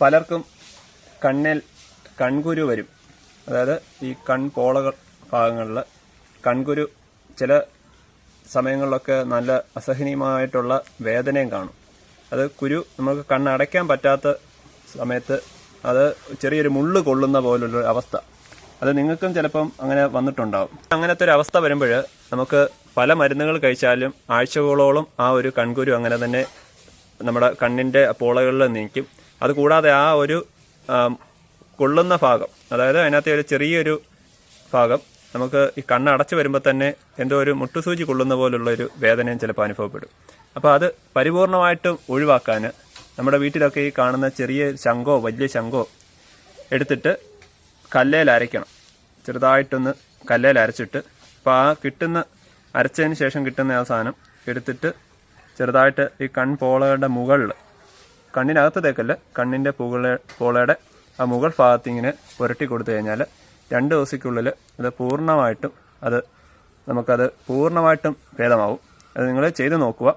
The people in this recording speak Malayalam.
പലർക്കും കണ്ണിൽ കൺകുരു വരും. അതായത് ഈ കൺപോളകൾ ഭാഗങ്ങളിൽ കൺകുരു ചില സമയങ്ങളിലൊക്കെ നല്ല അസഹനീയമായിട്ടുള്ള വേദനയും കാണും. അത് കുരു നമുക്ക് കണ്ണടയ്ക്കാൻ പറ്റാത്ത സമയത്ത് അത് ചെറിയൊരു മുള്ളു കൊള്ളുന്ന പോലുള്ള അവസ്ഥ. അത് നിങ്ങൾക്കും ചിലപ്പം അങ്ങനെ വന്നിട്ടുണ്ടാവും. അങ്ങനത്തെ ഒരു അവസ്ഥ വരുമ്പോൾ നമുക്ക് പല മരുന്നുകൾ കഴിച്ചാലും ആഴ്ചകളോളം ആ ഒരു കൺകുരു അങ്ങനെ തന്നെ നമ്മുടെ കണ്ണിന്റെ പോളകളിൽ നീക്കും. അതുകൂടാതെ ആ ഒരു കൊള്ളുന്ന ഭാഗം അതായത് അതിനകത്തെ ഒരു ചെറിയൊരു ഭാഗം നമുക്ക് ഈ കണ്ണ് അടച്ചു വരുമ്പോൾ തന്നെ എന്തോ ഒരു മുട്ടുസൂചി കൊള്ളുന്ന പോലുള്ള ഒരു വേദനയും ചിലപ്പോൾ അനുഭവപ്പെടും. അപ്പോൾ അത് പരിപൂർണമായിട്ടും ഒഴിവാക്കാൻ നമ്മുടെ വീട്ടിലൊക്കെ ഈ കാണുന്ന ചെറിയ ശംഖോ വലിയ ശംഖോ എടുത്തിട്ട് കല്ലേൽ അരയ്ക്കണം. ചെറുതായിട്ടൊന്ന് കല്ലേൽ അരച്ചിട്ട് അപ്പോൾ ആ കിട്ടുന്ന അരച്ചതിന് ശേഷം കിട്ടുന്ന ആ സാധനം എടുത്തിട്ട് ചെറുതായിട്ട് ഈ കൺപോളകളുടെ മുകളിൽ കണ്ണിനകത്ത് തേക്കല്ല കണ്ണിന്റെ പൂകളെ പോളയുടെ ആ മുകൾ ഭാഗത്ത് ഇങ്ങനെ പുരട്ടി കൊടുത്തു കഴിഞ്ഞാൽ രണ്ട് ദിവസക്കുള്ളിൽ അത് പൂർണമായിട്ടും അത് നമുക്കത് പൂർണമായിട്ടും ഭേദമാവും. അത് നിങ്ങൾ ചെയ്ത് നോക്കുക.